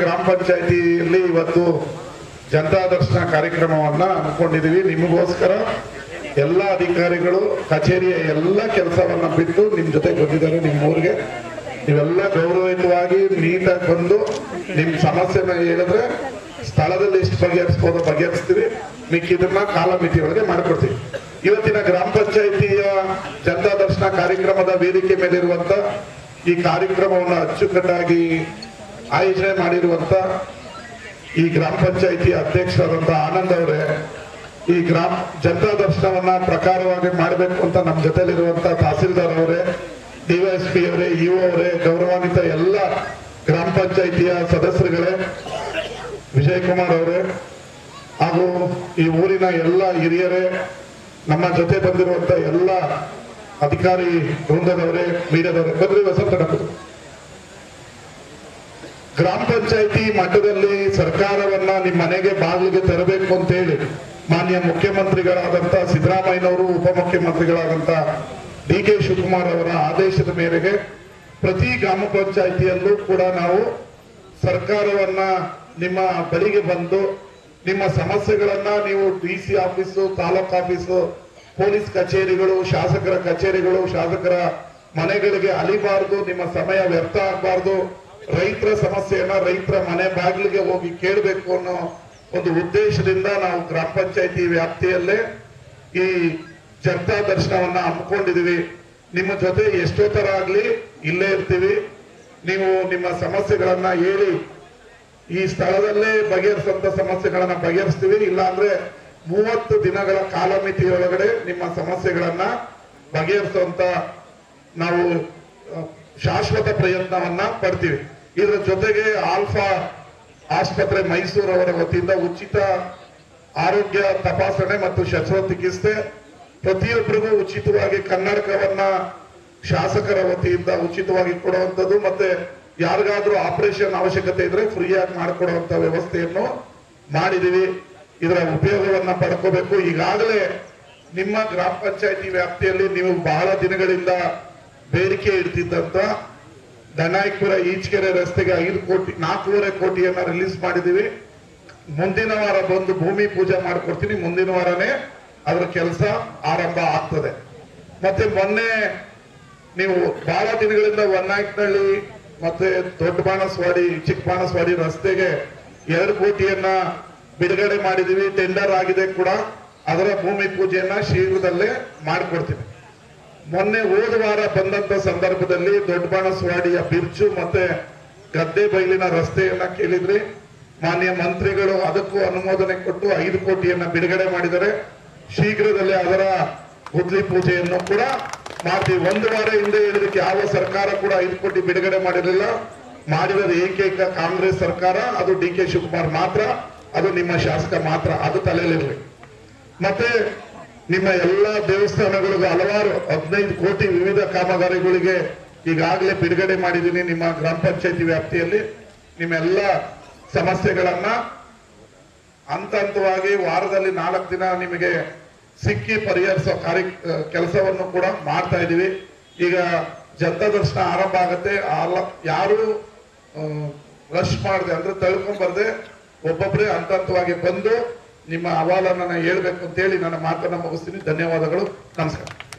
ಗ್ರಾಮ ಪಂಚಾಯತಿಯಲ್ಲಿ ಇವತ್ತು ಜನತಾ ದರ್ಶನ ಕಾರ್ಯಕ್ರಮವನ್ನ ಹಮ್ಮಿಕೊಂಡಿದೀವಿ ನಿಮಗೋಸ್ಕರ ಎಲ್ಲ ಅಧಿಕಾರಿಗಳು, ಕಚೇರಿಯ ಎಲ್ಲ ಕೆಲಸವನ್ನ ಬಿಟ್ಟು ನಿಮ್ಮ ಜೊತೆ ಬಂದಿದ್ದಾರೆ ನಿಮ್ಮ ಊರಿಗೆ ನೀವೆಲ್ಲ ಗೌರವಯುತವಾಗಿ ನೀಟಾಗಿ ಬಂದು ನಿಮ್ಮ ಸಮಸ್ಯೆನ ಹೇಳಿದ್ರೆ ಸ್ಥಳದಲ್ಲಿ ಎಷ್ಟು ಬಗೆಹರಿಸ್ಬೋದು, ಬಗೆಹರಿಸ್ತೀವಿ. ಮಿಕ್ಕಿದನ್ನ ಕಾಲಮಿತಿ ಒಳಗೆ ಮಾಡ್ಕೊಡ್ತೀವಿ. ಇವತ್ತಿನ ಗ್ರಾಮ ಪಂಚಾಯಿತಿಯ ಜನತಾ ದರ್ಶನ ಕಾರ್ಯಕ್ರಮದ ವೇದಿಕೆ ಮೇಲಿರುವಂತ ಈ ಕಾರ್ಯಕ್ರಮವನ್ನು ಅಚ್ಚುಕಟ್ಟಾಗಿ ಆಯೋಜನೆ ಮಾಡಿರುವಂತ ಈ ಗ್ರಾಮ ಪಂಚಾಯಿತಿ ಅಧ್ಯಕ್ಷರಾದಂತ ಆನಂದ್ ಅವರೇ, ಈ ಗ್ರಾಮ ಜನತಾ ದರ್ಶನವನ್ನ ಪ್ರಕಾರವಾಗಿ ಮಾಡಬೇಕು ಅಂತ ನಮ್ಮ ಜೊತೆಲಿರುವಂತ ತಹಸೀಲ್ದಾರ್ ಅವರೇ ಡಿವೈಎಸ್ಪಿ ಅವರೇ ಇಒ ಅವರೇ, ಗೌರವಾನ್ವಿತ ಎಲ್ಲ ಗ್ರಾಮ ಪಂಚಾಯಿತಿಯ ಸದಸ್ಯರುಗಳೇ ವಿಜಯ್ ಕುಮಾರ್ ಅವರೇ, ಹಾಗೂ ಈ ಊರಿನ ಎಲ್ಲ ಹಿರಿಯರೇ, ನಮ್ಮ ಜೊತೆ ಬಂದಿರುವಂತ ಎಲ್ಲ ಅಧಿಕಾರಿ ವೃಂದದವರೇ ಮೀಡಿಯಾದವರೇ ಬಂದ್ರಿ ವಸಂತ ಗ್ರಾಮ ಪಂಚಾಯತಿ ಮಟ್ಟದಲ್ಲಿ ಸರ್ಕಾರವನ್ನ ನಿಮ್ಮ ಮನೆಗೆ ಬಾಗಿಲಿಗೆ ತರಬೇಕು ಅಂತ ಹೇಳಿ ಮಾನ್ಯ ಮುಖ್ಯಮಂತ್ರಿಗಳಾದಂತ ಸಿದ್ದರಾಮಯ್ಯನವರು, ಉಪಮುಖ್ಯಮಂತ್ರಿಗಳಾದಂತ ಡಿ ಕೆ ಶಿವಕುಮಾರ್ ಅವರ ಆದೇಶದ ಮೇರೆಗೆ ಪ್ರತಿ ಗ್ರಾಮ ಪಂಚಾಯತಿಯಲ್ಲೂ ಕೂಡ ನಾವು ಸರ್ಕಾರವನ್ನ ನಿಮ್ಮ ಬಳಿಗೆ ಬಂದು ನಿಮ್ಮ ಸಮಸ್ಯೆಗಳನ್ನ ನೀವು D C office, taluk office, police ಕಚೇರಿಗಳು, ಶಾಸಕರ ಕಚೇರಿಗಳು, ಶಾಸಕರ ಮನೆಗಳಿಗೆ ಅಲಿಬಾರ್ದು ನಿಮ್ಮ ಸಮಯ ವ್ಯರ್ಥ ಆಗಬಾರ್ದು. ರೈತರ ಸಮಸ್ಯೆಯನ್ನ ರೈತರ ಮನೆ ಬಾಗಿಲಿಗೆ ಹೋಗಿ ಕೇಳಬೇಕು ಅನ್ನೋ ಒಂದು ಉದ್ದೇಶದಿಂದ ನಾವು ಗ್ರಾಮ ಪಂಚಾಯತಿ ವ್ಯಾಪ್ತಿಯಲ್ಲೇ ಈ ಜನತಾ ದರ್ಶನವನ್ನ ಹಮ್ಮಿಕೊಂಡಿದೀವಿ ನಿಮ್ಮ ಜೊತೆ ಎಷ್ಟೋ ತರ ಆಗ್ಲಿ ಇಲ್ಲೇ ಇರ್ತೀವಿ. ನೀವು ನಿಮ್ಮ ಸಮಸ್ಯೆಗಳನ್ನ ಹೇಳಿ ಈ ಸ್ಥಳದಲ್ಲೇ ಬಗೆಹರಿಸುವಂತ ಸಮಸ್ಯೆಗಳನ್ನ ಬಗೆಹರಿಸ್ತೀವಿ. ಇಲ್ಲ ಅಂದ್ರೆ ಮೂವತ್ತು ದಿನಗಳ ಕಾಲಮಿತಿಯೊಳಗಡೆ ನಿಮ್ಮ ಸಮಸ್ಯೆಗಳನ್ನ ಬಗೆಹರಿಸುವಂತ ನಾವು ಶಾಶ್ವತ ಪ್ರಯತ್ನವನ್ನ ಪಡ್ತೀವಿ. ಇದರ ಜೊತೆಗೆ ಆಲ್ಫಾ ಆಸ್ಪತ್ರೆ ಮೈಸೂರು ಅವರ ವತಿಯಿಂದ ಉಚಿತ ಆರೋಗ್ಯ ತಪಾಸಣೆ ಮತ್ತು ಶಸ್ತ್ರಚಿಕಿತ್ಸೆ. ಪ್ರತಿಯೊಬ್ಬರಿಗೂ ಉಚಿತವಾಗಿ ಕನ್ನಡಕವನ್ನ ಶಾಸಕರ ವತಿಯಿಂದ ಉಚಿತವಾಗಿ ಕೊಡುವಂಥದ್ದು ಮತ್ತೆ ಯಾರಿಗಾದ್ರೂ ಆಪರೇಷನ್ ಅವಶ್ಯಕತೆ ಇದ್ರೆ ಫ್ರೀಯಾಗಿ ಮಾಡಿಕೊಡುವಂತ ವ್ಯವಸ್ಥೆಯನ್ನು ಮಾಡಿದೀವಿ ಇದರ ಉಪಯೋಗವನ್ನ ಪಡ್ಕೋಬೇಕು. ಈಗಾಗಲೇ ನಿಮ್ಮ ಗ್ರಾಮ ಪಂಚಾಯತಿ ವ್ಯಾಪ್ತಿಯಲ್ಲಿ ನೀವು ಬಹಳ ದಿನಗಳಿಂದ ಬೇಡಿಕೆ ಇಡ್ತಿದ್ದಂತ ದನಾಯ್ಪುರ ಈಚಕೆರೆ ರಸ್ತೆಗೆ ಐದು ಕೋಟಿ, ನಾಲ್ಕೂವರೆ ಕೋಟಿಯನ್ನ ರಿಲೀಸ್ ಮಾಡಿದೀವಿ ಮುಂದಿನ ವಾರ ಬಂದು ಭೂಮಿ ಪೂಜೆ ಮಾಡ್ಕೊಡ್ತೀನಿ. ಮುಂದಿನ ವಾರನೇ ಅದರ ಕೆಲಸ ಆರಂಭ ಆಗ್ತದೆ. ಮತ್ತೆ ಮೊನ್ನೆ ನೀವು ಬಹಳ ದಿನಗಳಿಂದ ಒನ್ನಾಯ್ಕನಹಳ್ಳಿ ಮತ್ತೆ ದೊಡ್ಡ ಬಾಣಸ್ವಾಡಿ ಚಿಕ್ಕ ಬಾಣಸ್ವಾಡಿ ರಸ್ತೆಗೆ ಎರಡು ಕೋಟಿಯನ್ನ ಬಿಡುಗಡೆ ಮಾಡಿದೀವಿ ಟೆಂಡರ್ ಆಗಿದೆ ಕೂಡ. ಅದರ ಭೂಮಿ ಪೂಜೆಯನ್ನ ಶೀಘ್ರದಲ್ಲೇ ಮಾಡಿಕೊಡ್ತೀವಿ ಮೊನ್ನೆ ಹೋದ ವಾರ ಬಂದಂತ ಸಂದರ್ಭದಲ್ಲಿ ದೊಡ್ಡ ಬಾಣಸ್ವಾಡಿಯ ಬಿರ್ಚು ಮತ್ತೆ ಗದ್ದೆ ಬೈಲಿನ ರಸ್ತೆಯನ್ನ ಕೇಳಿದ್ರಿ ಮಾನ್ಯ ಮಂತ್ರಿಗಳು ಅದಕ್ಕೂ ಅನುಮೋದನೆ ಕೊಟ್ಟು ಐದು ಕೋಟಿಯನ್ನ ಬಿಡುಗಡೆ ಮಾಡಿದರೆ ಶೀಘ್ರದಲ್ಲೇ ಅದರ ಗುದ್ಲಿ ಪೂಜೆಯನ್ನು ಕೂಡ ಮಾಡ್ತೀವಿ ಒಂದು ವಾರ ಹಿಂದೆ ಹೇಳಿದಕ್ಕೆ ಯಾವ ಸರ್ಕಾರ ಕೂಡ ಐದು ಕೋಟಿ ಬಿಡುಗಡೆ ಮಾಡಿರಲಿಲ್ಲ. ಮಾಡಿರೋದು ಏಕೈಕ ಕಾಂಗ್ರೆಸ್ ಸರ್ಕಾರ, ಅದು ಡಿ ಕೆ ಶಿವಕುಮಾರ್ ಮಾತ್ರ, ಅದು ನಿಮ್ಮ ಶಾಸಕ ಮಾತ್ರ, ಅದು ತಲೆಯಲ್ಲಿರಲಿ. ಮತ್ತೆ ನಿಮ್ಮ ಎಲ್ಲಾ ದೇವಸ್ಥಾನಗಳಿಗೂ ಹಲವಾರು ಹದಿನೈದು ಕೋಟಿ ವಿವಿಧ ಕಾಮಗಾರಿಗಳಿಗೆ ಈಗಾಗಲೇ ಬಿಡುಗಡೆ ಮಾಡಿದ್ದೀನಿ ನಿಮ್ಮ ಗ್ರಾಮ ಪಂಚಾಯತಿ ವ್ಯಾಪ್ತಿಯಲ್ಲಿ. ನಿಮ್ಮೆಲ್ಲ ಸಮಸ್ಯೆಗಳನ್ನ ಹಂತ ಹಂತವಾಗಿ ವಾರದಲ್ಲಿ ನಾಲ್ಕು ದಿನ ನಿಮಗೆ ಸಿಕ್ಕಿ ಪರಿಹರಿಸೋ ಕಾರ್ಯ ಕೆಲಸವನ್ನು ಕೂಡ ಮಾಡ್ತಾ ಇದ್ದೀವಿ. ಈಗ ಜನತಾ ದರ್ಶನ ಆರಂಭ ಆಗುತ್ತೆ. ಯಾರು ರಶ್ ಮಾಡಿದೆ ಅಂದ್ರೆ ತಳ್ಕೊಂಬರ್ದೆ ಒಬ್ಬೊಬ್ಬರೇ ಹಂತ ಹಂತವಾಗಿ ಬಂದು ನಿಮ್ಮ ಅಹವಾಲನ್ನ ಹೇಳ್ಬೇಕು ಅಂತೇಳಿ ನನ್ನ ಮಾತನ್ನ ಮುಗಿಸ್ತೀನಿ. ಧನ್ಯವಾದಗಳು. ನಮಸ್ಕಾರ.